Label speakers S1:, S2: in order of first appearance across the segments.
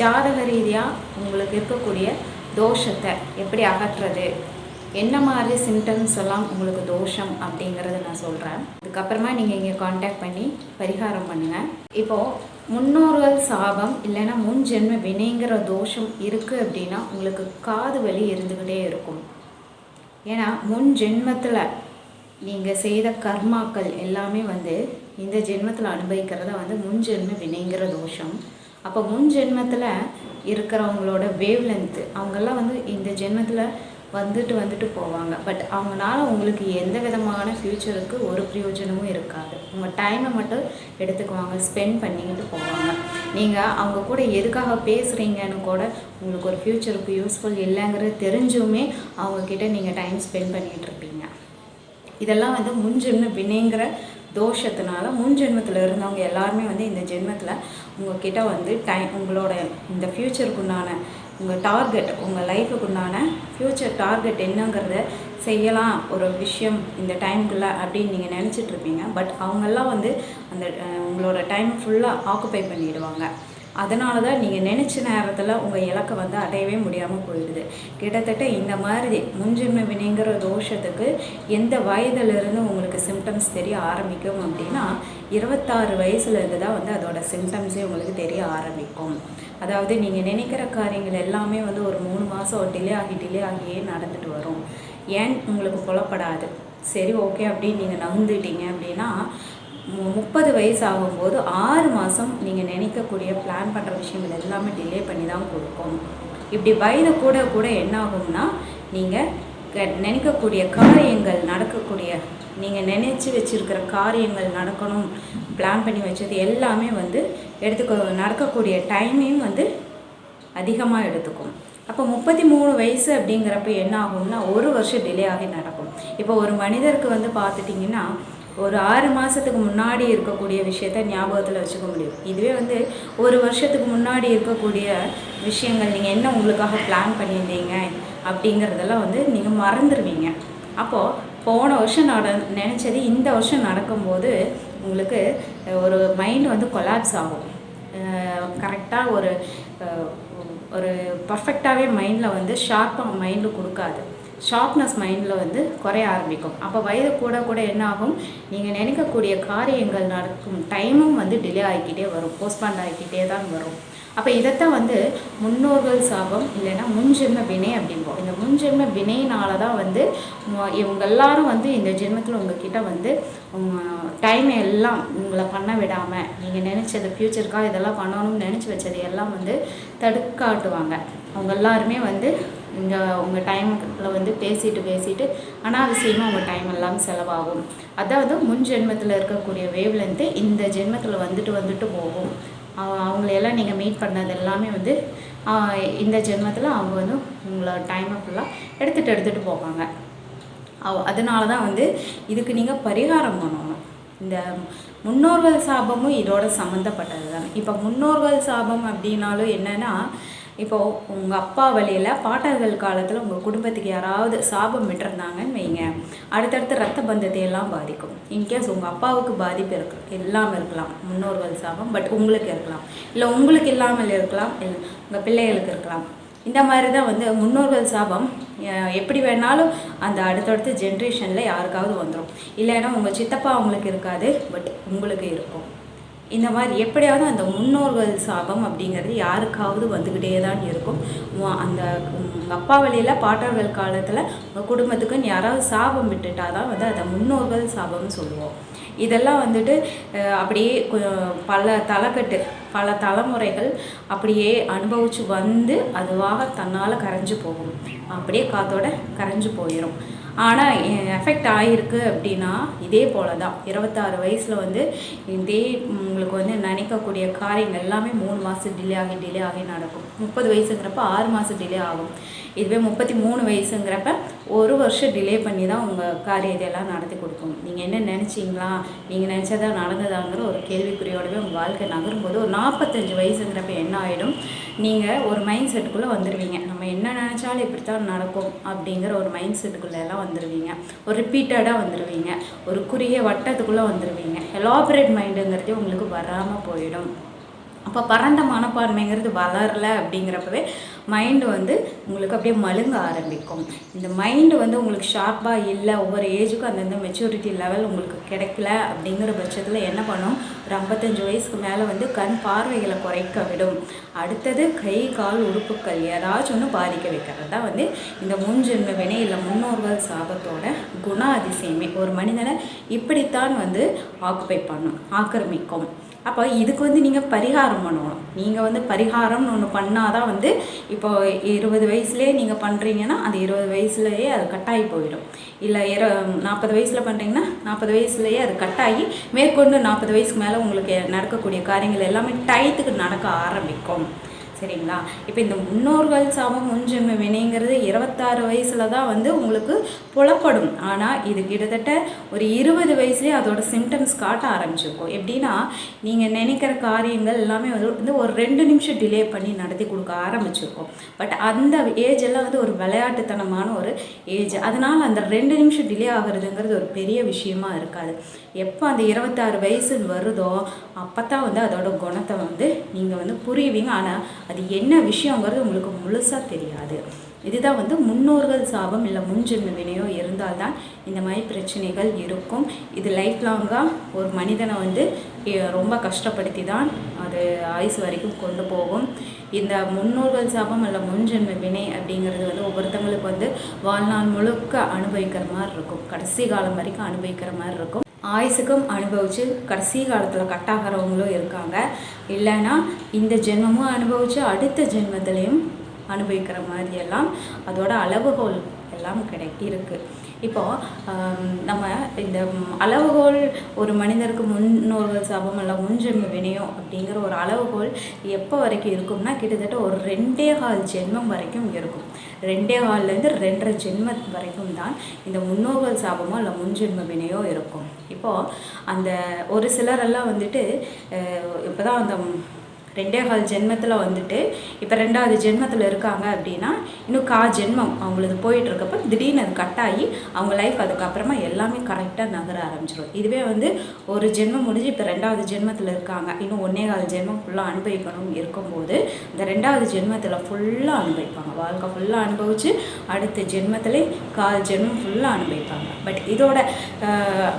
S1: ஜாதக ரீதியாக உங்களுக்கு இருக்கக்கூடிய தோஷத்தை எப்படி அகற்றுறது என்ன மாதிரி சிம்டம்ஸ் எல்லாம் உங்களுக்கு தோஷம் அப்படிங்கிறத நான் சொல்கிறேன் அதுக்கப்புறமா நீங்கள் இங்கே காண்டாக்ட் பண்ணி பரிகாரம் பண்ணுங்கள் இப்போது முன்னோர்கள் சாபம் இல்லைன்னா முன் ஜென்ம வினைங்கிற தோஷம் இருக்குது அப்படின்னா உங்களுக்கு காது வலி இருந்துக்கிட்டே இருக்கும். ஏன்னா முன் ஜென்மத்தில் நீங்கள் செய்த கர்மாக்கள் எல்லாமே வந்து இந்த ஜென்மத்தில் அனுபவிக்கிறத வந்து முன் ஜென்ம வினைங்கிற தோஷம். அப்போ முன் ஜென்மத்தில் இருக்கிறவங்களோட வேவ் லென்த்து அவங்கெல்லாம் வந்து இந்த ஜென்மத்தில் வந்துட்டு வந்துட்டு போவாங்க. பட் அவங்களால உங்களுக்கு எந்த விதமான ஃப்யூச்சருக்கு ஒரு பிரயோஜனமும் இருக்காது. உங்கள் டைமை மட்டும் எடுத்துக்குவாங்க ஸ்பெண்ட் பண்ணிக்கிட்டு போவாங்க. நீங்கள் அவங்க கூட எதுக்காக பேசுகிறீங்கன்னு கூட உங்களுக்கு ஒரு ஃப்யூச்சருக்கு யூஸ்ஃபுல் இல்லைங்கிறது தெரிஞ்சுமே அவங்கக்கிட்ட நீங்கள் டைம் ஸ்பெண்ட் பண்ணிகிட்டு இருப்பீங்க. இதெல்லாம் வந்து முன்ஜென்ம வினைங்கிற தோஷத்தினால முன் ஜென்மத்தில் இருந்தவங்க எல்லாருமே வந்து இந்த ஜென்மத்தில் உங்ககிட்ட வந்து டைம் உங்களோட இந்த ஃப்யூச்சருக்குண்டான உங்கள் டார்கெட் உங்கள் லைஃபுக்குண்டான ஃப்யூச்சர் டார்கெட் என்னங்கிறத செய்யலாம் ஒரு விஷயம் இந்த டைமுக்குள்ளே அப்படின்னு நீங்கள் நினச்சிட்ருப்பீங்க பட் அவங்கெல்லாம் வந்து அந்த உங்களோட டைம் ஃபுல்லாக ஆக்குப்பை பண்ணிவிடுவாங்க அதனால தான் நீங்கள் நினச்ச நேரத்தில் உங்கள் இலக்கை வந்து அடையவே முடியாமல் போயிடுது. கிட்டத்தட்ட இந்த மாதிரி முன்ஜென்ம வினைங்கிற தோஷத்துக்கு எந்த வயதிலிருந்து உங்களுக்கு சிம்டம்ஸ் தெரிய ஆரம்பிக்கும் அப்படின்னா இருபத்தாறு வயசுலேருந்து தான் வந்து அதோட சிம்டம்ஸே உங்களுக்கு தெரிய ஆரம்பிக்கும். அதாவது நீங்கள் நினைக்கிற காரியங்கள் எல்லாமே வந்து ஒரு மூணு மாதம் டிலே ஆகி டிலே ஆகியே நடந்துட்டு வரும். ஏன் உங்களுக்கு புலப்படாது? சரி ஓகே அப்படின்னு நீங்கள் நகர்ந்துட்டீங்க அப்படின்னா முப்பது வயசு ஆகும்போது ஆறு மாதம் நீங்கள் நினைக்கக்கூடிய பிளான் பண்ணுற விஷயங்கள் எல்லாமே டிலே பண்ணி தான் கொடுக்கும். இப்படி வயது கூட கூட என்ன ஆகும்னா நீங்கள் நினைக்கக்கூடிய காரியங்கள் நடக்கக்கூடிய நீங்கள் நினச்சி வச்சுருக்கிற காரியங்கள் நடக்கணும் பிளான் பண்ணி வச்சது எல்லாமே வந்து எடுத்துக்க நடக்கக்கூடிய டைமையும் வந்து அதிகமாக எடுத்துக்கும். அப்போ முப்பத்தி மூணு வயசு அப்படிங்கிறப்ப என்ன ஆகும்னா ஒரு வருஷம் டிலே ஆகி நடக்கும். இப்போ ஒரு மனிதருக்கு வந்து பார்த்துட்டிங்கன்னா ஒரு ஆறு மாதத்துக்கு முன்னாடி இருக்கக்கூடிய விஷயத்த ஞாபகத்தில் வச்சுக்க முடியும். இதுவே வந்து ஒரு வருஷத்துக்கு முன்னாடி இருக்கக்கூடிய விஷயங்கள். நீங்கள் என்ன உங்களுக்காக பிளான் பண்ணியிருந்தீங்க அப்படிங்கிறதெல்லாம் வந்து நீங்கள் மறந்துடுவீங்க அப்போது போன வருஷம் நட நினச்சது இந்த வருஷம் நடக்கும்போது உங்களுக்கு ஒரு மைண்ட் வந்து கொலாப்ஸ் ஆகும். கரெக்டாக ஒரு ஒரு பர்ஃபெக்டாகவே மைண்டில் வந்து ஷார்ப்பாக மைண்டு கொடுக்காது. ஷார்ப்னஸ் மைண்டில் வந்து குறைய ஆரம்பிக்கும். அப்போ வயது கூட கூட என்ன ஆகும் நீங்கள் நினைக்கக்கூடிய காரியங்கள் நடக்கும் டைமும் வந்து டிலே ஆகிக்கிட்டே வரும். போஸ்ட்பாண்ட் ஆகிக்கிட்டே தான் வரும். அப்போ இதைத்தான் வந்து முன்னோர்கள் சாபம் இல்லைன்னா முன்ஜென்ம வினை அப்படிம்போம். இந்த முன்ஜென்ம வினையினால தான் வந்து இவங்க எல்லாரும் வந்து இந்த ஜென்மத்தில் உங்ககிட்ட வந்து டைம் எல்லாம் உங்களை பண்ண விடாமல் நீங்கள் நினச்சது ஃப்யூச்சருக்காக இதெல்லாம் பண்ணணும்னு நினச்சி வச்சது எல்லாம் வந்து தடுக்காட்டுவாங்க. அவங்க எல்லாருமே வந்து இங்கே உங்கள் டைமில் வந்து பேசிட்டு பேசிட்டு அனாவசியமாக உங்கள் டைம் எல்லாம் செலவாகும். அதாவது முன் ஜென்மத்தில் இருக்கக்கூடிய வேவ்லேருந்து இந்த ஜென்மத்தில் வந்துட்டு வந்துட்டு போகும். அவங்களையெல்லாம் நீங்கள் மீட் பண்ணது எல்லாமே வந்து இந்த ஜென்மத்தில் அவங்க வந்து உங்களோட டைமை ஃபுல்லாக எடுத்துகிட்டு எடுத்துகிட்டு போவாங்க. அதனால தான் வந்து இதுக்கு நீங்கள் பரிகாரம் பண்ணணும். இந்த முன்னோர்கள் சாபமும் இதோட சம்மந்தப்பட்டது தான் இப்போ முன்னோர்கள் சாபம் அப்படின்னாலும் என்னென்னா இப்போ உங்கள் அப்பா வழியில் பாட்டர்கள் காலத்தில் உங்கள் குடும்பத்துக்கு யாராவது சாபம் விட்டுருந்தாங்கன்னு வைங்க. அடுத்தடுத்து ரத்த பந்தத்தை எல்லாம் பாதிக்கும். இன்கேஸ் உங்கள் அப்பாவுக்கு பாதிப்பு இருக்கு இல்லாமல் இருக்கலாம். முன்னோர்கள் சாபம் பட் உங்களுக்கு இருக்கலாம். இல்லை உங்களுக்கு இல்லாமல் இருக்கலாம். இல்லை உங்கள் பிள்ளைகளுக்கு இருக்கலாம். இந்த மாதிரி தான் வந்து முன்னோர்கள் சாபம் எப்படி வேணாலும் அந்த அடுத்தடுத்த ஜென்ரேஷனில் யாருக்காவது வந்துடும் இல்லைன்னா உங்கள் சித்தப்பா அவங்களுக்கு இருக்காது பட் உங்களுக்கு இருக்கும். இந்த மாதிரி எப்படியாவது அந்த முன்னோர்கள் சாபம் அப்படிங்கிறது யாருக்காவது வந்துக்கிட்டே தான் இருக்கும். அந்த உங்கள் அப்பா வழியில் பாட்டர்கள் காலத்தில் உங்கள் குடும்பத்துக்குன்னு யாராவது சாபம் விட்டுட்டா தான் வந்து அதை முன்னோர்கள் சாபம்னு சொல்லுவோம். இதெல்லாம் வந்துட்டு அப்படியே பல தலைக்கட்டு பல தலைமுறைகள் அப்படியே அனுபவித்து வந்து அதுவாக தன்னால் கரைஞ்சு போகும். அப்படியே காத்தோட கரைஞ்சு போயிடும் ஆனால் எஃபெக்ட் ஆகிருக்கு அப்படின்னா இதே போல தான் இருபத்தாறு வயசில் வந்து இதே உங்களுக்கு வந்து நினைக்கக்கூடிய காரியங்கள் எல்லாமே மூணு மாதம் டிலே ஆகி டிலே ஆகி நடக்கும். முப்பது வயசுங்கிறப்ப ஆறு மாதம் டிலே ஆகும். இதுவே முப்பத்தி மூணு வயசுங்கிறப்ப ஒரு வருஷம் டிலே பண்ணி தான் உங்கள் காரியத்தையெல்லாம் நடத்தி கொடுக்கும். நீங்கள் என்ன நினச்சிங்களா? நீங்கள் நினச்சதா நடந்ததாங்கிற ஒரு கேள்விக்குறியோடவே உங்கள் வாழ்க்கை நகரும்போது ஒரு நாற்பத்தஞ்சு வயசுங்கிறப்ப என்ன ஆகிடும் நீங்கள் ஒரு மைண்ட் செட்டுக்குள்ளே வந்துடுவீங்க நம்ம என்ன நினச்சாலும் இப்படி தான் நடக்கும் அப்படிங்கிற ஒரு மைண்ட் செட்டுக்குள்ளே எல்லாம் வந்துடுவீங்க ஒரு ரிப்பீட்டடாக வந்துடுவீங்க ஒரு குறுகிய வட்டத்துக்குள்ளே வந்துடுவீங்க எலாபரேட் மைண்டுங்கிறதே உங்களுக்கு வராமல் போயிடும். அப்போ பரந்த மனப்பான்மைங்கிறது வளரல அப்படிங்கிறப்பவே மைண்டு வந்து உங்களுக்கு அப்படியே மழுங்க ஆரம்பிக்கும். இந்த மைண்டு வந்து உங்களுக்கு ஷார்ப்பாக இல்லை ஒவ்வொரு ஏஜுக்கும் அந்தந்த மெச்சூரிட்டி லெவல் உங்களுக்கு கிடைக்கல அப்படிங்கிற பட்சத்தில் என்ன பண்ணும்? ஒரு ஐம்பத்தஞ்சு வயசுக்கு மேலே வந்து கண் பார்வைகளை குறைக்க விடும். அடுத்தது கை கால் உறுப்புகள் ஏதாச்சும் ஒன்று பாதிக்க வைக்கிறது. தான் வந்து இந்த முன்ஜென்ம வினை இல்லை முன்னோர்கள் சாபத்தோட குண அதிசயமே ஒரு மனிதனை இப்படித்தான் வந்து ஆக்குப்பை பண்ணும் ஆக்கிரமிக்கும். அப்போ இதுக்கு வந்து நீங்கள் பரிகாரம் பண்ணணும். நீங்கள் வந்து பரிகாரம்னு ஒன்று பண்ணால் தான் வந்து இப்போ இருபது வயசுலேயே நீங்கள் பண்ணுறீங்கன்னா அந்த இருபது வயசுலேயே அது கட்டாயி போயிடும். இல்லை இர நாற்பது வயசில் பண்ணுறீங்கன்னா நாற்பது வயசுலேயே அது கட்டாகி மேற்கொண்டு நாற்பது வயசுக்கு மேலே உங்களுக்கு நடக்கக்கூடிய காரியங்கள் எல்லாமே டயத்துக்கு நடக்க ஆரம்பிக்கும். சரிங்களா? இப்போ இந்த முன்னோர்கள் சாபம் முன்ஜென்ம வினைங்கிறது இருபத்தாறு வயசில் தான் வந்து உங்களுக்கு புலப்படும். ஆனால் இது கிட்டத்தட்ட ஒரு இருபது வயசுலேயே அதோட சிம்டம்ஸ் காட்ட ஆரம்பிச்சிருக்கும். எப்படின்னா நீங்கள் நினைக்கிற காரியங்கள் எல்லாமே வந்து வந்து ஒரு ரெண்டு நிமிஷம் டிலே பண்ணி நடத்தி கொடுக்க ஆரம்பிச்சிருக்கோம். பட் அந்த ஏஜ் எல்லாம் வந்து ஒரு விளையாட்டுத்தனமான ஒரு ஏஜ் அதனால் அந்த ரெண்டு நிமிஷம் டிலே ஆகுறதுங்கிறது ஒரு பெரிய விஷயமா இருக்காது. எப்போ அந்த இருபத்தாறு வயசுன்னு வருதோ அப்போ தான் வந்து அதோட குணத்தை வந்து நீங்கள் வந்து புரியுவீங்க ஆனால் அது என்ன விஷயங்கிறது உங்களுக்கு முழுசாக தெரியாது. இதுதான் வந்து முன்னோர்கள் சாபம் இல்லை முன்ஜென்ம வினையோ இருந்தால்தான் இந்த மாதிரி பிரச்சனைகள் இருக்கும். இது லைஃப் லாங்காக ஒரு மனிதனை வந்து ரொம்ப கஷ்டப்படுத்தி தான் அது ஆயுசு வரைக்கும் கொண்டு போகும். இந்த முன்னோர்கள் சாபம் இல்லை முன்ஜென்ம வினை அப்படிங்கிறது வந்து ஒவ்வொருத்தங்களுக்கு வந்து வாழ்நாள் முழுக்க அனுபவிக்கிற மாதிரி இருக்கும். கடைசி காலம் வரைக்கும் அனுபவிக்கிற மாதிரி இருக்கும். ஆயுசுக்கும் அனுபவித்து கடைசி காலத்தில் கட்டாகிறவங்களும் இருக்காங்க. இல்லைன்னா இந்த ஜென்மமும் அனுபவித்து அடுத்த ஜென்மத்திலையும் அனுபவிக்கிற மாதிரியெல்லாம் அதோட அளவுகோல் எல்லாம் கிடை இருக்குது இப்போது நம்ம இந்த அளவுகோல் ஒரு மனிதருக்கு முன்னோர்கள் சபம் இல்லை முன்ஜென்ம வினயம் அப்படிங்கிற ஒரு அளவுகோல் எப்போ வரைக்கும் இருக்கும்னா கிட்டத்தட்ட ஒரு ரெண்டே கால் ஜென்மம் வரைக்கும் இருக்கும். ரெண்டே கால்லேருந்து ரெண்டரை ஜென்மம் வரைக்கும் தான் இந்த முன்னோர்கள் சாபமோ இல்லை முன்ஜென்ம வினையோ இருக்கும். இப்போது அந்த ஒரு சிலரெல்லாம் வந்துட்டு இப்போ தான் அந்த ரெண்டே கால் ஜென்மத்தில் வந்துட்டு இப்போ ரெண்டாவது ஜென்மத்தில் இருக்காங்க அப்படின்னா இன்னும் கா ஜென்மம் அவங்களுக்கு போயிட்டுருக்கப்ப திடீர்னு அது கட் ஆகி அவங்க லைஃப் அதுக்கப்புறமா எல்லாமே கரெக்டாக நகர ஆரம்பிச்சிடும் இதுவே வந்து ஒரு ஜென்மம் முடிஞ்சு இப்போ ரெண்டாவது ஜென்மத்தில் இருக்காங்க. இன்னும் ஒன்றே கால் ஜென்மம் ஃபுல்லாக அனுபவிக்கணும் இருக்கும்போது இந்த ரெண்டாவது ஜென்மத்தில் ஃபுல்லாக அனுபவிப்பாங்க. வாழ்க்கை ஃபுல்லாக அனுபவித்து அடுத்த ஜென்மத்திலே கால் ஜென்மம் ஃபுல்லாக அனுபவிப்பாங்க. பட் இதோட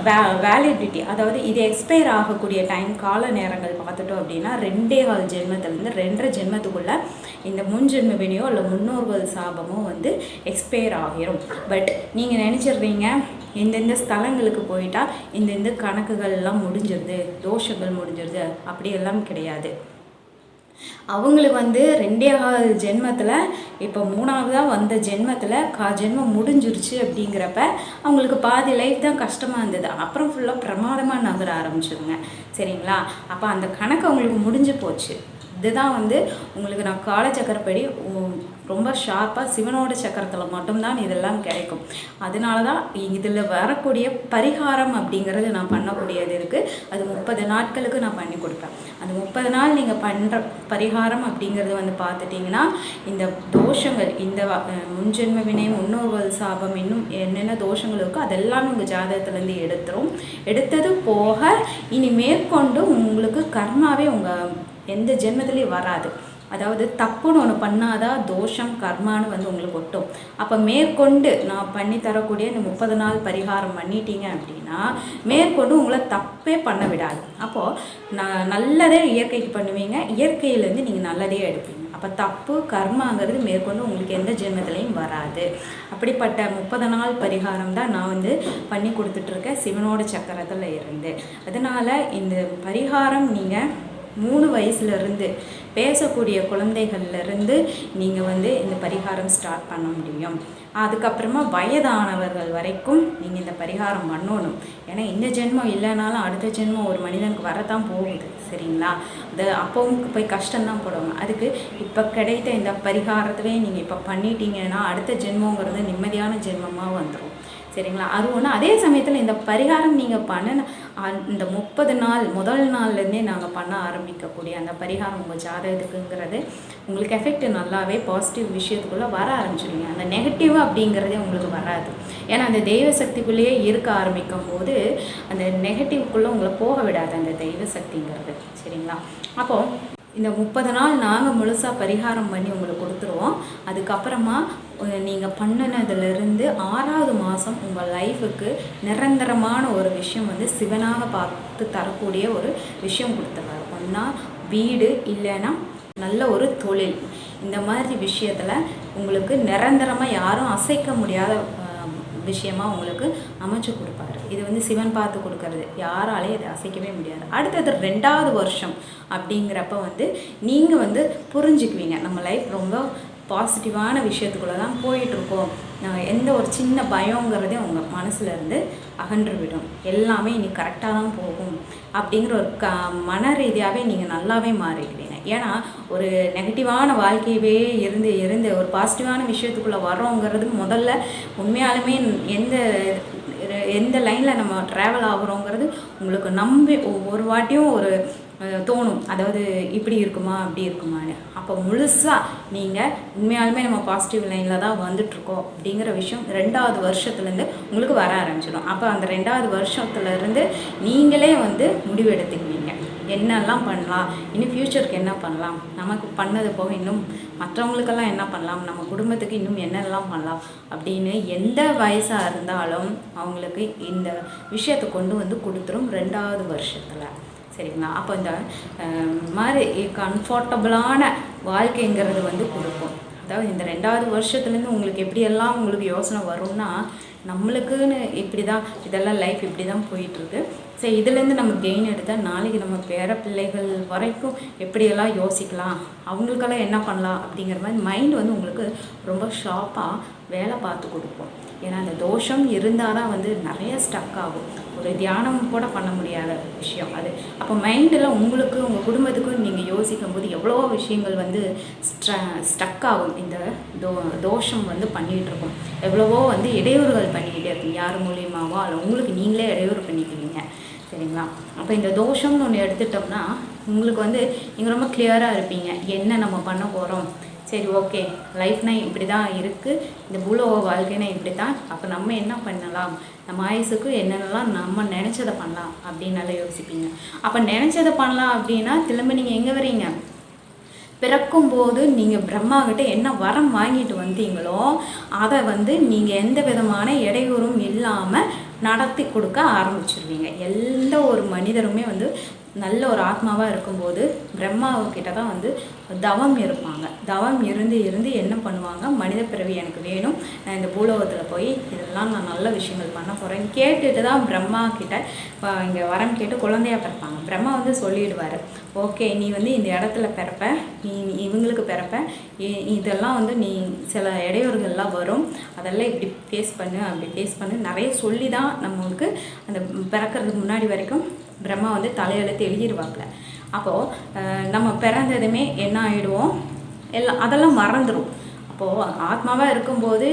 S1: வே வேலிடிட்டி அதாவது இது எக்ஸ்பயர் ஆகக்கூடிய டைம் கால நேரங்கள் பார்த்துட்டோம் அப்படின்னா ரெண்டே கால் ஜென்மத்திலேருந்து ரெண்டரை ஜென்மத்துக்குள்ள இந்த முன்ஜென்ம வினையோ இல்லை முன்னோர்கள் சாபமோ வந்து எக்ஸ்பயர் ஆகிரும். பட் நீங்கள் நினச்சிடுறீங்க இந்தந்த ஸ்தலங்களுக்கு போயிட்டா இந்தந்த கணக்குகள் எல்லாம் முடிஞ்சிருது தோஷங்கள் முடிஞ்சிருது அப்படியெல்லாம் கிடையாது. அவங்களுக்கு வந்து ரெண்டே ஜென்மத்தில் இப்போ மூணாவதாக வந்த ஜென்மத்தில் கா ஜென்மம் முடிஞ்சிருச்சு அப்படிங்கிறப்ப அவங்களுக்கு பாதி லைஃப் தான் கஷ்டமாக இருந்தது. அப்புறம் ஃபுல்லாக பிரமாதமாக நகர ஆரம்பிச்சிருங்க. சரிங்களா? அப்போ அந்த கணக்கு அவங்களுக்கு முடிஞ்சு போச்சு. இதுதான் வந்து உங்களுக்கு நான் கால சக்கரப்படி ரொம்ப ஷார்ப்பாக சிவனோட சக்கரத்தில் மட்டும்தான் இதெல்லாம் கிடைக்கும். அதனால தான் இதில் வரக்கூடிய பரிகாரம் அப்படிங்கிறது நான் பண்ணக்கூடியது இருக்குது அது முப்பது நாட்களுக்கு நான் பண்ணி கொடுப்பேன். அந்த முப்பது நாள் நீங்கள் பண்ணுற பரிகாரம் அப்படிங்கிறது வந்து பார்த்துட்டிங்கன்னா இந்த தோஷங்கள் இந்த முன்ஜென்ம வினை முன்னோர்கள் சாபம் இன்னும் என்னென்ன தோஷங்கள் இருக்கோ அதெல்லாம் உங்கள் ஜாதகத்துலேருந்து எடுத்துரும். எடுத்தது போக இனி மேற்கொண்டு உங்களுக்கு கர்மாவே உங்கள் எந்த ஜென்மத்துலேயும் வராது. அதாவது தப்புன்னு ஒன்று பண்ணாதான் தோஷம் கர்மான்னு வந்து உங்களுக்கு ஒட்டும். அப்போ மேற்கொண்டு நான் பண்ணி தரக்கூடிய இந்த முப்பது நாள் பரிகாரம் பண்ணிட்டீங்க அப்படின்னா மேற்கொண்டு உங்களை தப்பே பண்ண விடாது. அப்போது நான் நல்லதே இயற்கைக்கு பண்ணுவீங்க இயற்கையிலேருந்து நீங்கள் நல்லதே எடுப்பீங்க. அப்போ தப்பு கர்மாங்கிறது மேற்கொண்டு உங்களுக்கு எந்த ஜென்மத்திலையும் வராது. அப்படிப்பட்ட முப்பது நாள் பரிகாரம் தான் நான் வந்து பண்ணி கொடுத்துட்ருக்கேன் சிவனோட சக்கரத்தில் இருந்து. அதனால் இந்த பரிகாரம் நீங்கள் மூணு வயசுலேருந்து பேசக்கூடிய குழந்தைகள்லேருந்து நீங்கள் வந்து இந்த பரிகாரம் ஸ்டார்ட் பண்ண முடியும். அதுக்கப்புறமா வயதானவர்கள் வரைக்கும் நீங்கள் இந்த பரிகாரம் பண்ணணும். ஏன்னா இந்த ஜென்மம் இல்லைனாலும் அடுத்த ஜென்மம் ஒரு மனிதனுக்கு வரத்தான் போகுது. சரிங்களா? அது அப்பவும் போய் கஷ்டம்தான் போடுவாங்க. அதுக்கு இப்போ கிடைத்த இந்த பரிகாரத்திலே நீங்கள் இப்போ பண்ணிட்டீங்கன்னா அடுத்த ஜென்மங்கிறது நிம்மதியான ஜென்மமாக வந்துடும் சரிங்களா? அது ஒன்று அதே சமயத்தில் இந்த பரிகாரம் நீங்கள் பண்ணின அ- இந்த முப்பது நாள் முதல் நாள்லேருந்தே நாங்கள் பண்ண ஆரம்பிக்கக்கூடிய அந்த பரிகாரம் உங்கள் ஜாதகத்துக்குங்கிறது உங்களுக்கு எஃபெக்ட் நல்லாவே பாசிட்டிவ் விஷயத்துக்குள்ளே வர ஆரம்பிச்சிருங்க. அந்த நெகட்டிவ் அப்படிங்கிறதே உங்களுக்கு வராது. ஏன்னா அந்த தெய்வ சக்திக்குள்ளேயே இருக்க ஆரம்பிக்கும் போது அந்த நெகட்டிவ்க்குள்ளே உங்களை போக விடாது அந்த தெய்வ சக்திங்கிறது. சரிங்களா? அப்போது இந்த முப்பது நாள் நாங்கள் முழுசாக பரிகாரம் பண்ணி உங்களுக்கு கொடுத்துருவோம். அதுக்கப்புறமா நீங்கள் பண்ணினதுலேருந்து ஆறாவது மாதம் உங்கள் லைஃபுக்கு நிரந்தரமான ஒரு விஷயம் வந்து சிவனாக பார்த்து தரக்கூடிய ஒரு விஷயம் கொடுத்துருவார். ஒன்றா வீடு இல்லைன்னா நல்ல ஒரு தொழில். இந்த மாதிரி விஷயத்தில் உங்களுக்கு நிரந்தரமாக யாரும் அசைக்க முடியாத விஷயமா உங்களுக்கு அமைச்சு கொடுப்பாரு. இது வந்து சிவன் பார்த்து கொடுக்கறது. யாராலையும் இதை அசைக்கவே முடியாது. அடுத்தது ரெண்டாவது வருஷம் அப்படிங்கிறப்ப வந்து நீங்கள் வந்து புரிஞ்சுக்குவீங்க. நம்ம லைஃப் ரொம்ப பாசிட்டிவான விஷயத்துக்குள்ளே தான் போயிட்டுருக்கோம். நான் எந்த ஒரு சின்ன பயங்கிறதே உங்கள் மனசுலேருந்து அகன்று விடும் எல்லாமே இனி கரெக்டாக தான் போகும். அப்படிங்கிற ஒரு க மன ரீதியாகவே நீங்கள் நல்லாவே மாறிடுவீங்க ஏன்னா ஒரு நெகட்டிவான வாழ்க்கையவே இருந்து இருந்து ஒரு பாசிட்டிவான விஷயத்துக்குள்ளே வரோங்கிறது முதல்ல உண்மையாலுமே எந்த எந்த லைனில் நம்ம ட்ராவல் ஆகுறோங்கிறது உங்களுக்கு நம்பி ஒவ்வொரு வாட்டியும் ஒரு தோணும். அதாவது இப்படி இருக்குமா அப்படி இருக்குமான்னு. அப்போ முழுசாக நீங்கள் உண்மையாலுமே நம்ம பாசிட்டிவ் லைனில் தான் வந்துட்ருக்கோம் அப்படிங்கிற விஷயம் ரெண்டாவது வருஷத்துலேருந்து உங்களுக்கு வர ஆரம்பிச்சிடும். அப்போ அந்த ரெண்டாவது வருஷத்துலேருந்து நீங்களே வந்து முடிவு எடுத்துக்குவீங்க. என்னெல்லாம் பண்ணலாம்? இன்னும் ஃப்யூச்சருக்கு என்ன பண்ணலாம்? நமக்கு பண்ணது போக இன்னும் மற்றவங்களுக்கெல்லாம் என்ன பண்ணலாம்? நம்ம குடும்பத்துக்கு இன்னும் என்னெல்லாம் பண்ணலாம்? அப்படின்னு எந்த வயசாக இருந்தாலும் அவங்களுக்கு இந்த விஷயத்தை கொண்டு வந்து கொடுத்துரும் ரெண்டாவது வருஷத்தில். சரிங்களா? அப்போ இந்த மாதிரி கம்ஃபர்டபுளான வாழ்க்கைங்கிறது வந்து கொடுக்கும். அதாவது இந்த ரெண்டாவது வருஷத்துலேருந்து உங்களுக்கு எப்படியெல்லாம் உங்களுக்கு யோசனை வரும்னா நம்மளுக்குன்னு இப்படி தான் இதெல்லாம் லைஃப் இப்படி தான் போயிட்டுருக்கு. சரி இதுலேருந்து நம்ம கெயின் எடுத்தால் நாளைக்கு நம்ம பேர பிள்ளைகள் வரைக்கும் எப்படியெல்லாம் யோசிக்கலாம் அவங்களுக்கெல்லாம் என்ன பண்ணலாம் அப்படிங்கிற மாதிரி மைண்ட் வந்து உங்களுக்கு ரொம்ப ஷார்ப்பாக வேலை பார்த்து கொடுப்போம் ஏன்னா அந்த தோஷம் இருந்தால் தான் வந்து நிறைய ஸ்டக் ஆகும். ஒரு தியானம் கூட பண்ண முடியாத விஷயம் அது. அப்போ மைண்டில் உங்களுக்கு உங்கள் குடும்பத்துக்கும் நீங்கள் யோசிக்கும் போது எவ்வளோ விஷயங்கள் வந்து ஸ்ட்ர ஸ்டக் ஆகும். இந்த தோ தோஷம் வந்து பண்ணிகிட்டு இருக்கும் எவ்வளவோ வந்து இடையூறுகள் பண்ணிக்கிட்டே இருக்கும். யார் மூலியமாவோ அதில் உங்களுக்கு நீங்களே இடையூறு பண்ணிக்கிறீங்க சரிங்களா? அப்போ இந்த தோஷம்னு ஒன்று எடுத்துட்டோம்னா உங்களுக்கு வந்து நீங்கள் ரொம்ப கிளியராக இருப்பீங்க. என்ன நம்ம பண்ண போகிறோம் சரி ஓகே லைஃப்னா இப்படி தான் இருக்குது இந்த பூலோக வாழ்க்கைனா இப்படி தான் அப்போ நம்ம என்ன பண்ணலாம்? நம்ம ஆயுசுக்கு என்னென்னலாம் நம்ம நினச்சதை பண்ணலாம் அப்படின்னு நல்லா யோசிப்பீங்க. அப்போ நினச்சதை பண்ணலாம் அப்படின்னா திரும்ப நீங்கள் எங்கே வரீங்க பிறக்கும்போது நீங்கள் பிரம்மா கிட்டே என்ன வரம் வாங்கிட்டு வந்தீங்களோ அதை வந்து நீங்கள் எந்த விதமான இடையூறும் இல்லாமல் நடத்தி கொடுக்க ஆரம்பிச்சிருவீங்க. எந்த ஒரு மனிதருமே வந்து நல்ல ஒரு ஆத்மாவாக இருக்கும்போது பிரம்மாவுக்கிட்ட தான் வந்து தவம் இருப்பாங்க. தவம் இருந்து இருந்து என்ன பண்ணுவாங்க? மனித பிறவி எனக்கு வேணும். நான் இந்த பூலோகத்தில் போய் இதெல்லாம் நான் நல்ல விஷயங்கள் பண்ண போகிறேன் கேட்டுட்டு தான் பிரம்மா கிட்ட இங்கே வரம் கேட்டு குழந்தையா பிறப்பாங்க. பிரம்மா வந்து சொல்லிடுவார். ஓகே நீ வந்து இந்த இடத்துல பிறப்ப. நீ இவங்களுக்கு பிறப்ப. இதெல்லாம் வந்து நீ சில இடையூறுகள்லாம் வரும். அதெல்லாம் இப்படி ஃபேஸ் பண்ணு அப்படி ஃபேஸ் பண்ணு. நிறைய சொல்லி தான் நம்மளுக்கு அந்த பிறக்கிறதுக்கு முன்னாடி வரைக்கும் பிரம்மா வந்து தலையெழுத்து எழுதிடுவாப்புல அப்போது நம்ம பிறந்ததுமே என்ன ஆகிடுவோம் எல்லாம் அதெல்லாம் மறந்துடும் அப்போது ஆத்மாவாக இருக்கும்போது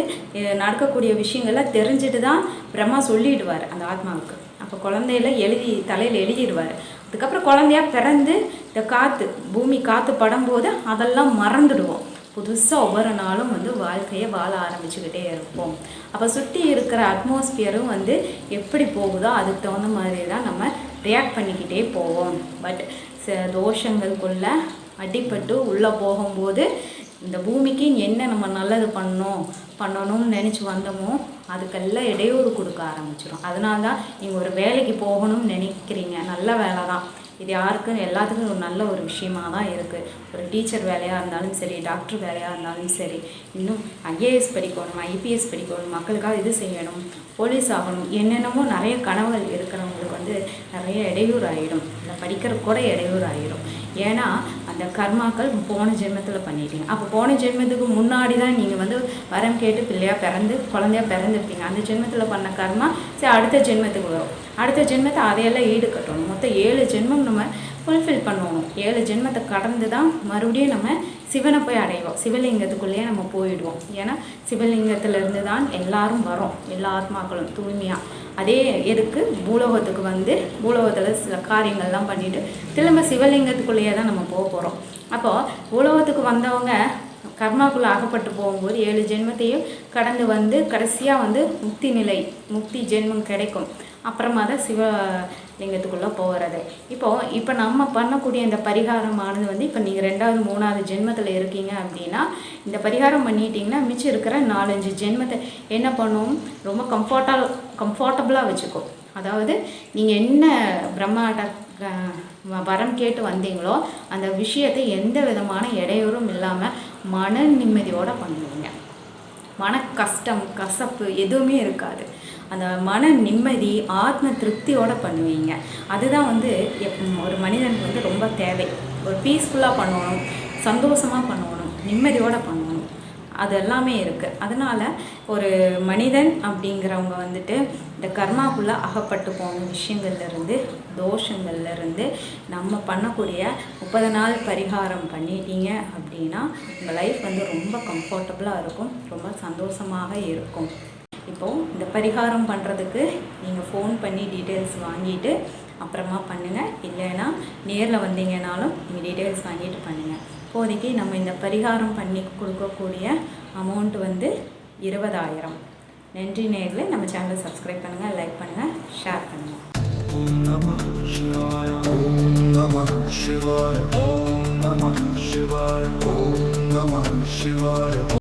S1: நடக்கக்கூடிய விஷயங்கள்லாம் தெரிஞ்சுட்டு தான் பிரம்மா சொல்லிடுவார் அந்த ஆத்மாவுக்கு. அப்போ குழந்தையில எழுதி தலையில் எழுதிடுவார் அதுக்கப்புறம் குழந்தையா பிறந்து இந்த காற்று பூமி காற்று படும்போது அதெல்லாம் மறந்துடுவோம். புதுசாக ஒவ்வொரு நாளும் வந்து வாழ்க்கையை வாழ ஆரம்பிச்சுக்கிட்டே இருப்போம். அப்போ சுற்றி இருக்கிற அட்மாஸ்பியரும் வந்து எப்படி போகுதோ அதுக்கு தகுந்த மாதிரி தான் நம்ம ரியாக்ட் பண்ணிக்கிட்டே போவோம். பட் தோஷங்களுக்குள்ள அடிப்பட்டு உள்ளே போகும்போது இந்த பூமிக்கு என்ன நம்ம நல்லது பண்ணணும் பண்ணணும்னு நினச்சி வந்தோமோ அதுக்கெல்லாம் இடையூறு கொடுக்க ஆரம்பிச்சிடும் அதனால தான் நீங்கள் ஒரு வேலைக்கு போகணும்னு நினைக்கிறீங்க. நல்ல வேலை தான் இது யாருக்கும் எல்லாத்துக்கும் ஒரு நல்ல ஒரு விஷயமா தான் இருக்குது ஒரு டீச்சர் வேலையாக இருந்தாலும் சரி டாக்டர் வேலையாக இருந்தாலும் சரி இன்னும் ஐஏஎஸ் படிக்கணும் ஐபிஎஸ் படிக்கணும் மக்களுக்காக இது செய்யணும் போலீஸ் ஆகணும் என்னென்னமோ நிறைய கனவுகள் இருக்கிறவங்களுக்கு வந்து நிறைய இடையூறு ஆகிடும் இல்லை படிக்கிற கூட இடையூறு ஆகிடும் ஏன்னா அந்த கர்மாக்கள் போன ஜென்மத்தில் பண்ணிட்டீங்க. அப்போ போன ஜென்மத்துக்கு முன்னாடி தான் நீங்கள் வந்து வரம் கேட்டு பிள்ளையாக பிறந்து குழந்தையா பிறந்திருப்பீங்க. அந்த ஜென்மத்தில் பண்ண கர்மா சரி அடுத்த ஜென்மத்துக்கு வரும். அடுத்த ஜென்மத்தை அதையெல்லாம் ஈடுகட்டணும். மொத்தம் ஏழு ஜென்மம் நம்ம ஃபுல்ஃபில் பண்ணுவோம் ஏழு ஜென்மத்தை கடந்து தான் மறுபடியும் நம்ம சிவனை போய் அடைவோம். சிவலிங்கத்துக்குள்ளேயே நம்ம போயிடுவோம். ஏன்னா சிவலிங்கத்திலேருந்து தான் எல்லாரும் வரோம். எல்லா ஆத்மாக்களும் தூய்மையாக அதே எதுக்கு? பூலோகத்துக்கு வந்து பூலோகத்தில் சில காரியங்கள்லாம் பண்ணிவிட்டு திரும்ப சிவலிங்கத்துக்குள்ளேயே தான் நம்ம போக போகிறோம் அப்போது பூலோகத்துக்கு வந்தவங்க கர்மாக்குள்ளே அகப்பட்டு போகும்போது ஏழு ஜென்மத்தையும் கடந்து வந்து கடைசியாக வந்து முக்தி நிலை முக்தி ஜென்மம் கிடைக்கும். அப்புறமா தான் சிவ லிங்கத்துக்குள்ளே போகிறது இப்போ இப்போ நம்ம பண்ணக்கூடிய இந்த பரிகாரமானது வந்து இப்போ நீங்கள் ரெண்டாவது மூணாவது ஜென்மத்தில் இருக்கீங்க அப்படின்னா இந்த பரிகாரம் பண்ணிட்டீங்கன்னா மிச்சம் இருக்கிற நாலஞ்சு ஜென்மத்தை என்ன பண்ணும்? ரொம்ப கம்ஃபர்டா கம்ஃபர்டபுளாக வச்சுக்கோ. அதாவது நீங்கள் என்ன பிரம்மாட்ட வரம் கேட்டு வந்தீங்களோ அந்த விஷயத்தை எந்த விதமான இடையூறும் இல்லாமல் மன நிம்மதியோடு பண்ணுவீங்க. மன கஷ்டம் கசப்பு எதுவுமே இருக்காது. அந்த மன நிம்மதி ஆத்ம திருப்தியோடு பண்ணுவீங்க. அதுதான் வந்து எப் ஒரு மனிதனுக்கு வந்து ரொம்ப தேவை. ஒரு பீஸ்ஃபுல்லாக பண்ணணும் சந்தோஷமாக பண்ணணும் நிம்மதியோடு பண்ணணும். அது எல்லாமே இருக்குது அதனால் ஒரு மனிதன் அப்படிங்கிறவங்க வந்துட்டு இந்த கர்மாக்குள்ளே அகப்பட்டு போன விஷயங்கள்லேருந்து தோஷங்கள்லேருந்து நம்ம பண்ணக்கூடிய முப்பது நாள் பரிகாரம் பண்ணிட்டீங்க அப்படின்னா உங்கள் லைஃப் வந்து ரொம்ப கம்ஃபர்டபுளாக இருக்கும். ரொம்ப சந்தோஷமாக இருக்கும். இப்போது இந்த பரிகாரம் பண்ணுறதுக்கு நீங்கள் ஃபோன் பண்ணி டீட்டெயில்ஸ் வாங்கிட்டு அப்புறமா பண்ணுங்கள் இல்லைன்னா நேரில் வந்தீங்கன்னாலும் நீங்கள் டீட்டெயில்ஸ் வாங்கிட்டு பண்ணுங்கள் இப்போதைக்கு நம்ம இந்த பரிகாரம் பண்ணி கொடுக்கக்கூடிய அமௌண்ட் வந்து இருபதாயிரம் நன்றி நேரில் நம்ம சேனலை சப்ஸ்கிரைப் பண்ணுங்கள் லைக் பண்ணுங்கள் ஷேர் பண்ணுங்கள்
S2: Om Namah Shivaya. Om